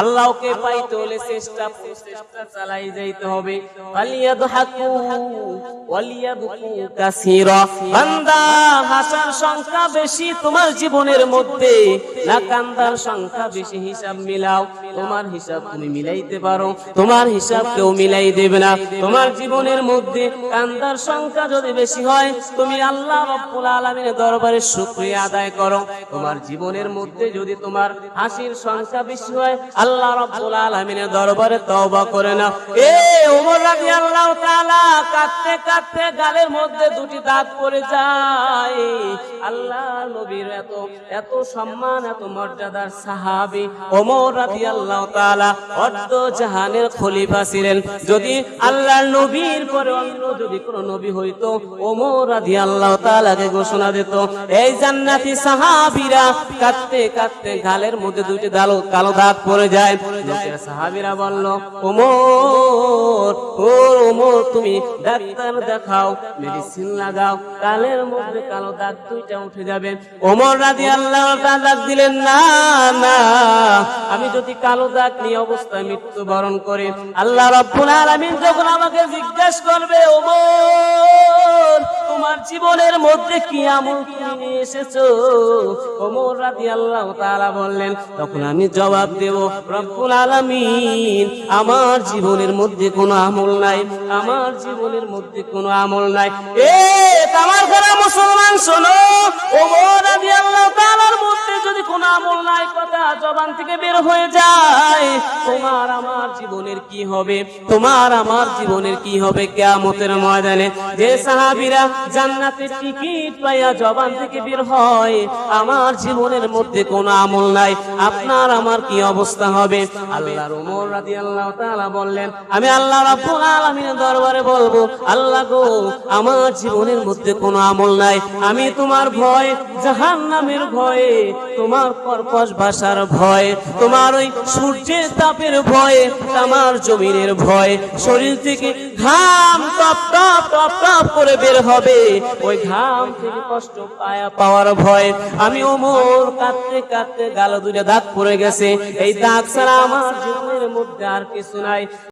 আল্লাহকে পাইতে হলে চেষ্টা চেষ্টা চালাই যাইতে হবে। বান্দা হাসার সংখ্যা বেশি তোমার জীবনের মধ্যে। না কান্দার সংখ্যা বেশি হিসাব মিলাও। তোমার হিসাব তুমি মিলাইতে পারো। তোমার হিসাব কেউ মিলাই দেবে না। তোমার জীবনের মধ্যে কান্দার সংখ্যা যদি বেশি হয়, তুমি আল্লাহ রব্বুল আলামিনের দরবারে শুকরিয়া আদায় করো। তোমার জীবনের মধ্যে যদি তোমার হাসির সংখ্যা বেশি হয় আল্লাহ রব্বুল আলামিনের দরবারে তওবা করে না এ গালের মধ্যে দুটি দাঁত যায়। আল্লাহ নবীর এত এত সম্মান, এত মর্যাদার সাহাবী ওমর তাআলা অর্ধ জাহানের খলিফা ছিলেন। যদি আল্লাহর নবীর পরে অন্য যদি কোন নবী হইতো, ওমর রাদিয়াল্লাহু তাআলাকে ঘোষণা দিত, এই জান্নাতি সাহাবিরা কাঁদতে কাঁদতে গালের মধ্যে দুটি দালো, কালো দাঁত পড়ে যায়। সাহাবীরা বলল, ওমর ও ওমর তুমি ডাক্তার দেখাও মেডিসিন লাগাও, কালের মধ্যে কালো দাগ দুইটা উঠে যাবে। ওমর রাজি আল্লাহ দাগ দিলেন, না না, আমি যদি কালো দাগ নিয়ে অবস্থায় মৃত্যুবরণ করি, আল্লাহ রব্বুল আলামিন যখন আমাকে জিজ্ঞেস করবে, ওমর তোমার জীবনের মধ্যে কি আমল এসেছ? ওমর রাদিয়াল্লাহু তাআলা বললেন, তখন আমি জবাব দেব, রব্বুল আলামিন, আমার জীবনের মধ্যে কোনো আমল নাই, আমার জীবনের মধ্যে কোনো আমল নাই। এ আমার মুসলমান শোনো, ওমর জবান থেকে বের হয়ে যায়। তোমার আমার জীবনের কি হবে? তোমার আমার জীবনের কি হবে কিয়ামতের ময়দানে? যে সাহাবীরা টিকিট পাইয়া জবান থেকে বের হয়, আমার জীবনের মধ্যে কোনো আমল নাই। আপনার আমার কি অবস্থা হবে? আল্লাহর বললেন, আমি আল্লাহ রাব্বুল আলামিনের দরবারে বলব, আল্লাহ গো, আমার জীবনের মধ্যে কোনো আমল নাই। আমি তোমার ভয়, জাহান্নামের ভয়ে তোমার ভাষার ভয়। তোমার ওই সূর্যের তাপের ভয়ে তামার জমিনের ভয়। শরীর থেকে ঘাম টপ টপ টপ টপ করে বের হবে। ওই ঘাম থেকে কষ্ট পায়া পাওয়ার ভয়। আমি ওমর কাঁদতে কাঁদতে গাল দুটা দাগ পড়ে গেছে। এই দাগ ছাড়া আমার জীবনের মধ্যে আর কিছু নাই।